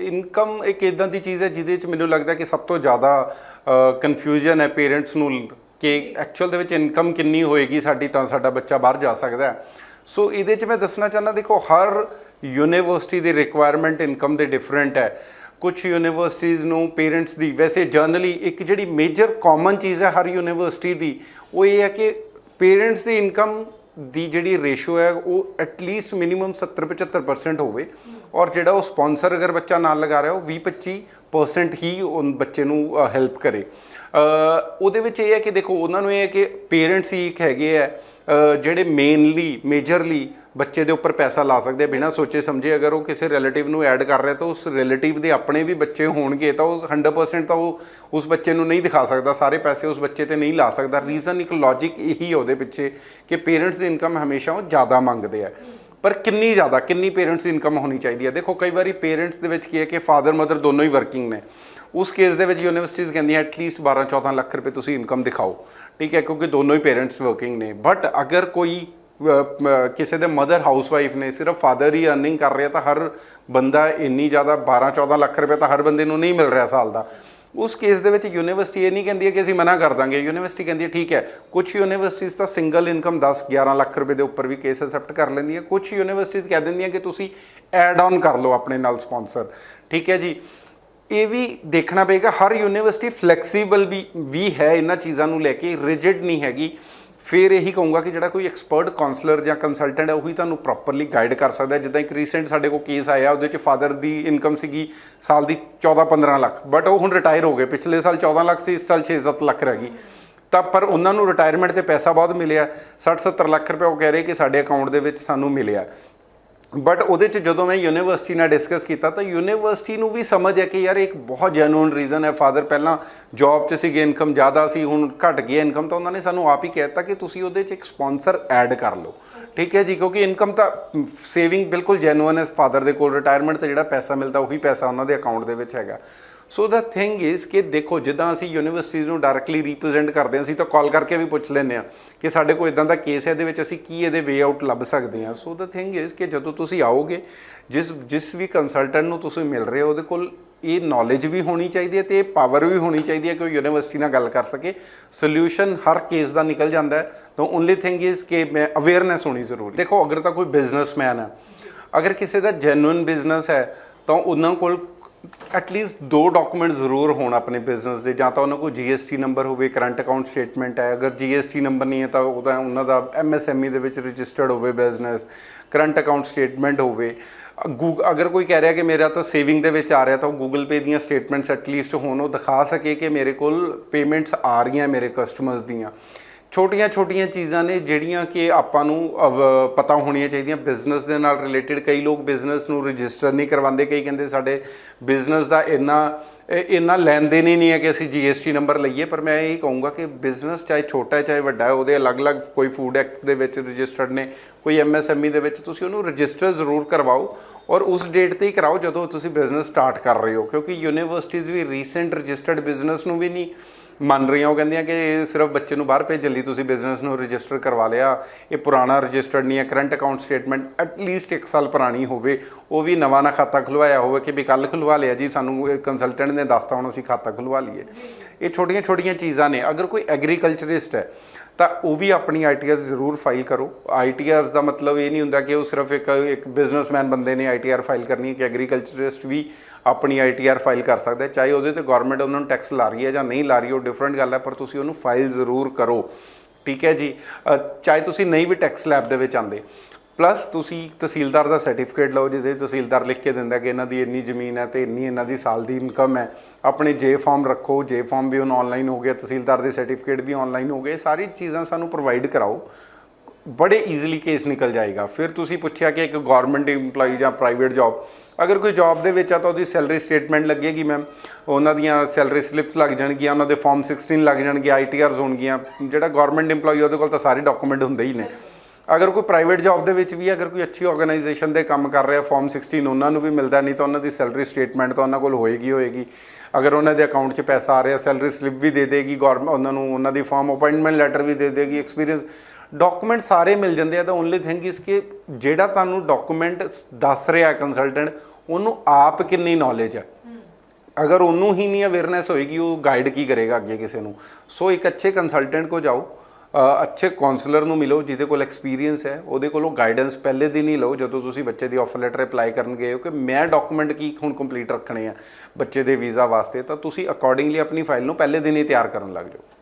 Income ਇੱਕ ਇਦਾਂ ਦੀ ਚੀਜ਼ ਹੈ ਜਿਹਦੇ ਵਿੱਚ ਮੈਨੂੰ ਲੱਗਦਾ ਕਿ ਸਭ ਤੋਂ ਜ਼ਿਆਦਾ ਕਨਫਿਊਜ਼ਨ ਹੈ ਪੇਰੈਂਟਸ ਨੂੰ ਕਿ ਐਕਚੁਅਲ ਦੇ ਵਿੱਚ ਇਨਕਮ ਕਿੰਨੀ ਹੋਏਗੀ ਸਾਡੀ ਤਾਂ ਸਾਡਾ ਬੱਚਾ ਬਾਹਰ ਜਾ ਸਕਦਾ ਸੋ ਇਹਦੇ 'ਚ ਮੈਂ ਦੱਸਣਾ ਚਾਹੁੰਦਾ, ਦੇਖੋ ਹਰ ਯੂਨੀਵਰਸਿਟੀ ਦੀ ਰਿਕੁਆਇਰਮੈਂਟ ਇਨਕਮ ਦੇ ਡਿਫਰੈਂਟ ਹੈ। ਕੁਝ ਯੂਨੀਵਰਸਿਟੀਜ਼ ਨੂੰ ਪੇਰੈਂਟਸ ਦੀ, ਵੈਸੇ ਜਰਨਲੀ ਇੱਕ ਜਿਹੜੀ ਮੇਜਰ ਕਾਮਨ ਚੀਜ਼ ਹੈ ਹਰ ਯੂਨੀਵਰਸਿਟੀ ਦੀ, ਉਹ ਇਹ ਹੈ ਕਿ ਪੇਰੈਂਟਸ ਦੀ ਇਨਕਮ ਦੀ ਜਿਹੜੀ ਰੇਸ਼ੋ ਹੈ, ਉਹ ਐਟਲੀਸਟ ਮਿਨੀਮਮ 70-75% ਹੋਵੇ। ਔਰ ਜਿਹੜਾ ਉਹ ਸਪਾਂਸਰ ਅਗਰ ਬੱਚਾ ਨਾਲ ਲਗਾ ਰਿਹਾ, ਉਹ 20-25% ਹੀ ਉਹ ਬੱਚੇ ਨੂੰ ਹੈਲਪ ਕਰੇ। ਉਹਦੇ ਵਿੱਚ ਇਹ ਹੈ ਕਿ ਦੇਖੋ, ਉਹਨਾਂ ਨੂੰ ਇਹ ਹੈ ਕਿ ਪੇਰੈਂਟਸ ਹੀ ਇੱਕ ਹੈਗੇ ਆ ਜਿਹੜੇ ਮੇਨਲੀ ਮੇਜਰਲੀ ਬੱਚੇ ਦੇ ਉੱਪਰ ਪੈਸਾ ਲਾ ਸਕਦੇ ਬਿਨਾਂ ਸੋਚੇ ਸਮਝੇ ਅਗਰ ਉਹ ਕਿਸੇ ਰਿਲੇਟਿਵ ਨੂੰ ਐਡ ਕਰ ਰਿਹਾ ਤਾਂ ਉਸ ਰਿਲੇਟਿਵ ਦੇ ਆਪਣੇ ਵੀ ਬੱਚੇ ਹੋਣਗੇ ਤਾਂ ਉਹ 100% ਤਾਂ ਉਹ ਉਸ ਬੱਚੇ ਨੂੰ ਨਹੀਂ ਦਿਖਾ ਸਕਦਾ, ਸਾਰੇ ਪੈਸੇ ਉਸ ਬੱਚੇ ਤੇ ਨਹੀਂ ਲਾ ਸਕਦਾ। ਰੀਜ਼ਨ ਇੱਕ ਲੌਜੀਕ ਇਹੀ ਹੈ ਉਹਦੇ ਪਿੱਛੇ ਕਿ ਪੇਰੈਂਟਸ ਦੀ ਇਨਕਮ ਹਮੇਸ਼ਾ ਉਹ ਜ਼ਿਆਦਾ ਮੰਗਦੇ ਆ। ਪਰ ਕਿੰਨੀ ਜ਼ਿਆਦਾ, ਕਿੰਨੀ ਪੇਰੈਂਟਸ ਦੀ ਇਨਕਮ ਹੋਣੀ ਚਾਹੀਦੀ ਹੈ ਦੇਖੋ, ਕਈ ਵਾਰੀ ਪੇਰੈਂਟਸ ਦੇ ਵਿੱਚ ਕੀ ਹੈ ਕਿ ਫਾਦਰ ਮਦਰ ਦੋਨੋਂ ਹੀ ਵਰਕਿੰਗ ਨੇ। ਉਸ ਕੇਸ ਦੇ ਵਿੱਚ ਯੂਨੀਵਰਸਿਟੀਜ਼ ਕਹਿੰਦੀਆਂ ਐਟਲੀਸਟ 12 14 ਲੱਖ ਰੁਪਏ ਤੁਸੀਂ ਇਨਕਮ ਦਿਖਾਓ। ਠੀਕ ਹੈ, ਕਿਉਂਕਿ ਦੋਨੋਂ ਹੀ ਪੇਰੈਂਟਸ ਵਰਕਿੰਗ ਨੇ। ਬਟ ਅਗਰ ਕੋਈ ਕਿਸੇ ਦੇ ਮਦਰ ਹਾਊਸਵਾਈਫ ਨੇ ਸਿਰਫ ਫਾਦਰ ਹੀ ਅਰਨਿੰਗ ਕਰ ਰਿਹਾ ਤਾਂ ਹਰ ਬੰਦਾ ਇੰਨੀ ਜ਼ਿਆਦਾ 12 14 ਲੱਖ ਰੁਪਏ ਤਾਂ ਹਰ ਬੰਦੇ ਨੂੰ ਨਹੀਂ ਮਿਲ ਰਿਹਾ ਸਾਲ ਦਾ। ਉਸ ਕੇਸ ਦੇ ਵਿੱਚ ਯੂਨੀਵਰਸਿਟੀ ਇਹ ਨਹੀਂ ਕਹਿੰਦੀ ਹੈ ਕਿ ਅਸੀਂ ਮਨਾ ਕਰ ਦਾਂਗੇ। ਯੂਨੀਵਰਸਿਟੀ ਕਹਿੰਦੀ ਹੈ, ਠੀਕ ਹੈ ਕੁਝ ਯੂਨੀਵਰਸਿਟੀਜ਼ ਤਾਂ ਸਿੰਗਲ ਇਨਕਮ 10 11 ਲੱਖ ਰੁਪਏ ਦੇ ਉੱਪਰ ਵੀ ਕੇਸ ਅਸੈਪਟ ਕਰ ਲੈਂਦੀਆਂ ਕੁਝ ਯੂਨੀਵਰਸਿਟੀਜ਼ ਕਹਿ ਦਿੰਦੀਆਂ ਕਿ ਤੁਸੀਂ ਐਡ ਆਨ ਕਰ ਲਓ ਆਪਣੇ ਨਾਲ ਸਪਾਂਸਰ ਠੀਕ ਹੈ ਜੀ? ਇਹ ਵੀ ਦੇਖਣਾ ਪਏਗਾ, ਹਰ ਯੂਨੀਵਰਸਿਟੀ ਫਲੈਕਸੀਬਲ ਵੀ ਵੀ ਹੈ ਇਹਨਾਂ ਚੀਜ਼ਾਂ ਨੂੰ ਲੈ ਕੇ ਰਿਜਿਡ ਨਹੀਂ ਹੈਗੀ। ਫਿਰ ਇਹੀ ਕਹੂੰਗਾ ਕਿ ਜਿਹੜਾ ਕੋਈ ਐਕਸਪਰਟ ਕਾਉਂਸਲਰ ਜਾਂ ਕੰਸਲਟੈਂਟ ਹੈ, ਉਹੀ ਤੁਹਾਨੂੰ ਪ੍ਰੋਪਰਲੀ ਗਾਈਡ ਕਰ ਸਕਦਾ ਹੈ। ਜਿੱਦਾਂ ਇੱਕ ਰੀਸੈਂਟ ਸਾਡੇ ਕੋਲ ਕੇਸ ਆਇਆ, ਉਹਦੇ ਚ ਫਾਦਰ ਦੀ ਇਨਕਮ ਸੀਗੀ ਸਾਲ ਦੀ 14-15 ਲੱਖ। ਬਟ ਉਹ ਹੁਣ ਰਿਟਾਇਰ ਹੋ ਗਏ। ਪਿਛਲੇ ਸਾਲ 14 ਲੱਖ ਸੀ, ਇਸ ਸਾਲ 6-7 ਲੱਖ ਰਹਿ ਗਈ। ਤਾਂ ਪਰ ਉਹਨਾਂ ਨੂੰ ਰਿਟਾਇਰਮੈਂਟ ਤੇ ਪੈਸਾ ਬਹੁਤ ਮਿਲਿਆ। 60-70 ਲੱਖ ਰੁਪਏ ਉਹ ਕਹਿ ਰਹੇ ਕਿ ਸਾਡੇ ਅਕਾਊਂਟ ਦੇ ਵਿੱਚ ਸਾਨੂੰ ਮਿਲਿਆ। ਬਟ ਉਹਦੇ ਚ ਜਦੋਂ ਮੈਂ ਯੂਨੀਵਰਸਿਟੀ ਨਾਲ ਡਿਸਕਸ ਕੀਤਾ ਤਾਂ ਯੂਨੀਵਰਸਿਟੀ ਨੂੰ ਵੀ ਸਮਝ ਹੈ ਕਿ ਯਾਰ ਇੱਕ ਬਹੁਤ ਜੈਨੂਇਨ ਰੀਜ਼ਨ ਹੈ। ਫਾਦਰ ਪਹਿਲਾਂ ਜੌਬ 'ਚ ਸੀਗੇ ਇਨਕਮ ਜ਼ਿਆਦਾ ਸੀ, ਹੁਣ ਘਟ ਗਈ ਇਨਕਮ ਤਾਂ ਉਹਨਾਂ ਨੇ ਸਾਨੂੰ ਆਪ ਹੀ ਕਹਿਤਾ ਕਿ ਤੁਸੀਂ ਉਹਦੇ 'ਚ ਇੱਕ ਸਪਾਂਸਰ ਐਡ ਕਰ ਲਓ। ਠੀਕ ਹੈ ਜੀ, ਕਿਉਂਕਿ ਇਨਕਮ ਤਾਂ ਸੇਵਿੰਗ ਬਿਲਕੁਲ ਜੈਨੂਇਨ ਹੈ। ਫਾਦਰ ਦੇ ਕੋਲ ਰਿਟਾਇਰਮੈਂਟ ਤੇ ਜਿਹੜਾ ਪੈਸਾ ਮਿਲਦਾ, ਉਹੀ ਪੈਸਾ ਉਹਨਾਂ ਦੇ ਅਕਾਊਂਟ ਦੇ ਵਿੱਚ ਹੈਗਾ। ਸੋ ਦਾ ਥਿੰਗ ਇਜ਼ ਕਿ ਦੇਖੋ, ਜਿੱਦਾਂ ਅਸੀਂ ਯੂਨੀਵਰਸਿਟੀਜ਼ ਨੂੰ ਡਾਇਰੈਕਟਲੀ ਰਿਪਰੈਜ਼ੈਂਟ ਕਰਦੇ ਹਾਂ, ਅਸੀਂ ਤਾਂ ਕਾਲ ਕਰਕੇ ਵੀ ਪੁੱਛ ਲੈਂਦੇ ਹਾਂ ਕਿ ਸਾਡੇ ਕੋਲ ਇਦਾਂ ਦਾ ਕੇਸ ਹੈ, ਇਹਦੇ ਵਿੱਚ ਅਸੀਂ ਕੀ ਇਹਦੇ ਵੇ ਆਊਟ ਲੱਭ ਸਕਦੇ ਹਾਂ। ਸੋ ਦਾ ਥਿੰਗ ਇਜ਼ ਕਿ ਜਦੋਂ ਤੁਸੀਂ ਆਓਗੇ, ਜਿਸ ਜਿਸ ਵੀ ਕੰਸਲਟੈਂਟ ਨੂੰ ਤੁਸੀਂ ਮਿਲ ਰਹੇ ਹੋ, ਉਹਦੇ ਕੋਲ ਇਹ ਨੌਲੇਜ ਵੀ ਹੋਣੀ ਚਾਹੀਦੀ ਹੈ ਤੇ ਇਹ ਪਾਵਰ ਵੀ ਹੋਣੀ ਚਾਹੀਦੀ ਹੈ ਕਿ ਉਹ ਯੂਨੀਵਰਸਿਟੀ ਨਾਲ ਗੱਲ ਕਰ ਸਕੇ। ਸੋਲੂਸ਼ਨ ਹਰ ਕੇਸ ਦਾ ਨਿਕਲ ਜਾਂਦਾ ਹੈ। ਤਾਂ ਓਨਲੀ ਥਿੰਗ ਇਜ਼ ਕਿ ਮੈਂ ਅਵੇਅਰਨੈਸ ਹੋਣੀ ਜ਼ਰੂਰੀ। ਦੇਖੋ, ਅਗਰ ਤਾਂ ਕੋਈ ਬਿਜ਼ਨਸਮੈਨ ਹੈ, ਅਗਰ ਕਿਸੇ ਦਾ ਜੈਨੂਇਨ ਬਿਜ਼ਨਸ ਹੈ, ਤਾਂ ਉਹਨਾਂ ਕੋਲ ਐਟਲੀਸਟ ਦੋ ਡਾਕੂਮੈਂਟ ਜ਼ਰੂਰ ਹੋਣ ਆਪਣੇ ਬਿਜ਼ਨਸ ਦੇ, ਜਾਂ ਤਾਂ ਉਹਨਾਂ ਕੋਲ GST ਨੰਬਰ ਹੋਵੇ ਕਰੰਟ ਅਕਾਊਂਟ ਸਟੇਟਮੈਂਟ ਹੈ। ਅਗਰ GST ਨੰਬਰ ਨਹੀਂ ਹੈ ਤਾਂ ਉਹਦਾ, ਉਹਨਾਂ ਦਾ MSME ਦੇ ਵਿੱਚ ਰਜਿਸਟਰਡ ਹੋਵੇ ਬਿਜ਼ਨਸ ਕਰੰਟ ਅਕਾਊਂਟ ਸਟੇਟਮੈਂਟ ਹੋਵੇ। ਗੂਗ ਅਗਰ ਕੋਈ ਕਹਿ ਰਿਹਾ ਕਿ ਮੇਰਾ ਤਾਂ ਸੇਵਿੰਗ ਦੇ ਵਿੱਚ ਆ ਰਿਹਾ, ਤਾਂ ਉਹ ਗੂਗਲ ਪੇ ਦੀਆਂ ਸਟੇਟਮੈਂਟਸ ਐਟਲੀਸਟ ਹੋਣ ਉਹ ਦਿਖਾ ਸਕੇ ਕਿ ਮੇਰੇ ਕੋਲ ਪੇਮੈਂਟਸ ਆ ਰਹੀਆਂ ਮੇਰੇ ਕਸਟਮਰਸ ਦੀਆਂ। ਛੋਟੀਆਂ-ਛੋਟੀਆਂ ਚੀਜ਼ਾਂ ਨੇ ਜਿਹੜੀਆਂ ਕਿ ਆਪਾਂ ਨੂੰ ਅਵ- ਪਤਾ ਹੋਣੀਆਂ ਚਾਹੀਦੀਆਂ। ਬਿਜ਼ਨਸ ਦੇ ਨਾਲ ਰਿਲੇਟਡ ਕਈ ਲੋਕ ਬਿਜ਼ਨਸ ਨੂੰ ਰਜਿਸਟਰ ਨਹੀਂ ਕਰਵਾਉਂਦੇ। ਕਈ ਕਹਿੰਦੇ ਸਾਡੇ ਬਿਜ਼ਨਸ ਦਾ ਇੰਨਾ, ਇਹ- ਇੰਨਾ ਲੈਣ ਦੇਣ ਹੀ ਨਹੀਂ ਹੈ ਕਿ ਅਸੀਂ GST ਨੰਬਰ ਲਈਏ। ਪਰ ਮੈਂ ਇਹ ਕਹੂੰਗਾ ਕਿ ਬਿਜ਼ਨਸ ਚਾਹੇ ਛੋਟਾ ਹੈ, ਚਾਹੇ ਵੱਡਾ ਹੈ, ਉਹਦੇ ਅਲੱਗ-ਅਲੱਗ ਕੋਈ ਫੂਡ ਐਕਟ ਦੇ ਵਿੱਚ ਰਜਿਸਟਰਡ ਨੇ, ਕੋਈ MSME ਦੇ ਵਿੱਚ, ਤੁਸੀਂ ਉਹਨੂੰ ਰਜਿਸਟਰ ਜ਼ਰੂਰ ਕਰਵਾਓ ਔਰ ਉਸ ਡੇਟ ਤੇ ਹੀ ਕਰਾਓ ਜਦੋਂ ਤੁਸੀਂ ਬਿਜ਼ਨਸ ਸਟਾਰਟ ਕਰ ਰਹੇ ਹੋ। ਕਿਉਂਕਿ ਯੂਨੀਵਰਸਿਟੀਜ਼ ਵੀ ਰੀਸੈਂਟ ਰਜਿਸਟਰਡ ਬਿਜ਼ਨਸ ਨੂੰ ਵੀ ਨਹੀਂ ਮੰਨ ਰਹੀਆਂ, ਉਹ ਕਹਿੰਦੀਆਂ ਕਿ ਇਹ ਸਿਰਫ ਬੱਚੇ ਨੂੰ ਬਾਹਰ ਭੇਜਣ ਲਈ ਤੁਸੀਂ ਬਿਜ਼ਨਸ ਨੂੰ ਰਜਿਸਟਰ ਕਰਵਾ ਲਿਆ। ਇਹ ਪੁਰਾਣਾ ਰਜਿਸਟਰਡ ਨਹੀਂ ਹੈ ਕਰੰਟ ਅਕਾਊਂਟ ਸਟੇਟਮੈਂਟ ਐਟਲੀਸਟ 1 ਸਾਲ ਪੁਰਾਣੀ ਹੋਵੇ। ਉਹ ਵੀ ਨਵਾਂ ਨਾ ਖਾਤਾ ਖੁਲਵਾਇਆ ਹੋਵੇ ਕਿ ਵੀ ਕੱਲ ਖੁਲਵਾ ਲਿਆ ਜੀ, ਸਾਨੂੰ ਕੰਸਲਟੈਂਟ ਨੇ ਦੱਸਤਾ, ਹੁਣ ਅਸੀਂ ਖਾਤਾ ਖੁਲਵਾ ਲਈਏ। ਇਹ ਛੋਟੀਆਂ ਛੋਟੀਆਂ ਚੀਜ਼ਾਂ ਨੇ। ਅਗਰ ਕੋਈ ਐਗਰੀਕਲਚਰਿਸਟ ਹੈ ਤਾਂ ਉਹ ਵੀ ਆਪਣੀ ਆਈਟੀਆਰ ਜ਼ਰੂਰ ਫਾਈਲ ਕਰੋ। ਆਈਟੀਆਰਸ ਦਾ ਮਤਲਬ ਇਹ ਨਹੀਂ ਹੁੰਦਾ ਕਿ ਉਹ ਸਿਰਫ ਇੱਕ ਇੱਕ ਬਿਜ਼ਨਸਮੈਨ ਬੰਦੇ ਨੇ ਆਈਟੀਆਰ ਫਾਈਲ ਕਰਨੀ ਹੈ ਕਿ ਐਗਰੀਕਲਚਰਿਸਟ ਵੀ ਆਪਣੀ ਆਈਟੀਆਰ ਫਾਈਲ ਕਰ ਸਕਦਾ ਹੈ। ਚਾਹੇ ਉਹਦੇ ਤੇ ਗਵਰਨਮੈਂਟ ਉਹਨਾਂ ਨੂੰ ਟੈਕਸ ਲਾ ਰਹੀ ਹੈ ਜਾਂ ਨਹੀਂ ਲਾ ਰਹੀ, ਉਹ ਡਿਫਰੈਂਟ ਗੱਲ ਹੈ, ਪਰ ਤੁਸੀਂ ਉਹਨੂੰ ਫਾਈਲ ਜ਼ਰੂਰ ਕਰੋ। ਠੀਕ ਹੈ ਜੀ? ਚਾਹੇ ਤੁਸੀਂ ਨਹੀਂ ਵੀ ਟੈਕਸ ਲੈਬ ਦੇ ਵਿੱਚ ਆਂਦੇ ਪਲੱਸ ਤੁਸੀਂ ਤਹਿਸੀਲਦਾਰ ਦਾ ਸਰਟੀਫਿਕੇਟ ਲਓ, ਜਿਹਦੇ 'ਚ ਤਹਿਸੀਲਦਾਰ ਲਿਖ ਕੇ ਦਿੰਦਾ ਕਿ ਇਹਨਾਂ ਦੀ ਇੰਨੀ ਜ਼ਮੀਨ ਹੈ ਤੇ ਇੰਨੀ ਇਹਨਾਂ ਦੀ ਸਾਲ ਦੀ ਇਨਕਮ ਹੈ। ਆਪਣੇ ਜੇ ਫਾਰਮ ਰੱਖੋ ਜੇ ਫਾਰਮ ਵੀ ਹੁਣ ਆਨਲਾਈਨ ਹੋ ਗਿਆ, ਤਹਿਸੀਲਦਾਰ ਦੇ ਸਰਟੀਫਿਕੇਟ ਵੀ ਆਨਲਾਈਨ ਹੋ ਗਏ। ਇਹ ਸਾਰੀ ਚੀਜ਼ਾਂ ਸਾਨੂੰ ਪ੍ਰੋਵਾਈਡ ਕਰਾਓ। ਬੜੇ ਈਜ਼ੀਲੀ ਕੇਸ ਨਿਕਲ ਜਾਏਗਾ। ਫਿਰ ਤੁਸੀਂ ਪੁੱਛਿਆ ਕਿ ਇੱਕ ਗਵਰਨਮੈਂਟ EMPLOYE ਜਾਂ ਪ੍ਰਾਈਵੇਟ ਜੌਬ ਅਗਰ ਕੋਈ ਜੌਬ ਦੇ ਵਿੱਚ ਆ ਤਾਂ ਉਹਦੀ ਸੈਲਰੀ ਸਟੇਟਮੈਂਟ ਲੱਗੇਗੀ ਮੈਮ ਉਹਨਾਂ ਦੀਆਂ ਸੈਲਰੀ ਸਲਿੱਪਸ ਲੱਗ ਜਾਣਗੀਆਂ, ਉਹਨਾਂ ਦੇ ਫਾਰਮ 16 ਲੱਗ ਜਾਣਗੇ ਆਈਟੀਆਰਸ ਹੋਣਗੀਆਂ। ਜਿਹੜਾ ਗਵਰਨਮੈਂਟ EMPLOYE ਉਹਦੇ ਕੋਲ ਤਾਂ ਸਾਰੇ ਡਾਕੂਮੈਂਟ ਹੁੰਦੇ ਹੀ ਨੇ। ਅਗਰ ਕੋਈ ਪ੍ਰਾਈਵੇਟ ਜੌਬ ਦੇ ਵਿੱਚ ਵੀ ਅਗਰ ਕੋਈ ਅੱਛੀ ਆਰਗੇਨਾਈਜੇਸ਼ਨ ਦੇ ਕੰਮ ਕਰ ਰਿਹਾ ਫਾਰਮ 16 ਉਹਨਾਂ ਨੂੰ ਵੀ ਮਿਲਦਾ ਨਹੀਂ ਤਾਂ ਉਹਨਾਂ ਦੀ ਸੈਲਰੀ ਸਟੇਟਮੈਂਟ ਤਾਂ ਉਹਨਾਂ ਕੋਲ ਹੋਏਗੀ ਹੋਏਗੀ। ਅਗਰ ਉਹਨਾਂ ਦੇ ਅਕਾਊਂਟ 'ਚ ਪੈਸਾ ਆ ਰਿਹਾ ਸੈਲਰੀ ਸਲਿੱਪ ਵੀ ਦੇ ਦੇਗੀ ਗਵਰਨਮੈਂਟ ਉਹਨਾਂ ਨੂੰ ਉਹਨਾਂ ਦੀ ਫਾਰਮ ਅਪਾਇੰਟਮੈਂਟ ਲੈਟਰ ਵੀ ਦੇ ਦੇਗੀ ਐਕਸਪੀਰੀਅੰਸ ਡਾਕੂਮੈਂਟ ਸਾਰੇ ਮਿਲ ਜਾਂਦੇ ਆ। ਤਾਂ ਓਨਲੀ ਥਿੰਗ ਇਸ ਕਿ ਜਿਹੜਾ ਤੁਹਾਨੂੰ ਡਾਕੂਮੈਂਟ ਦੱਸ ਰਿਹਾ ਕੰਸਲਟੈਂਟ ਉਹਨੂੰ ਆਪ ਕਿੰਨੀ ਨੌਲੇਜ ਹੈ? ਅਗਰ ਉਹਨੂੰ ਹੀ ਨਹੀਂ ਅਵੇਅਰਨੈਸ ਹੋਏਗੀ, ਉਹ ਗਾਈਡ ਕੀ ਕਰੇਗਾ ਅੱਗੇ ਕਿਸੇ ਨੂੰ? ਸੋ ਇੱਕ ਅੱਛੇ ਕੰਸਲਟੈਂਟ ਕੋ ਜਾਓ ਅੱਛੇ ਕਾਉਂਸਲਰ ਨੂੰ ਮਿਲੋ ਜਿਹਦੇ ਕੋਲ ਐਕਸਪੀਰੀਅੰਸ ਹੈ, ਉਹਦੇ ਕੋਲੋਂ ਗਾਈਡੈਂਸ ਪਹਿਲੇ ਦਿਨ ਹੀ ਲਓ ਜਦੋਂ ਤੁਸੀਂ ਬੱਚੇ ਦੀ ਆਫਰ ਲੈਟਰ ਅਪਲਾਈ ਕਰਨ ਗਏ ਹੋ ਕਿ ਮੈਂ ਡਾਕੂਮੈਂਟ ਕੀ ਹੁਣ ਕੰਪਲੀਟ ਰੱਖਣੇ ਆ ਬੱਚੇ ਦੇ ਵੀਜ਼ਾ ਵਾਸਤੇ, ਤਾਂ ਤੁਸੀਂ ਅਕੋਰਡਿੰਗਲੀ ਆਪਣੀ ਫਾਈਲ ਨੂੰ ਪਹਿਲੇ ਦਿਨ ਹੀ ਤਿਆਰ ਕਰਨ ਲੱਗ ਜਾਓ।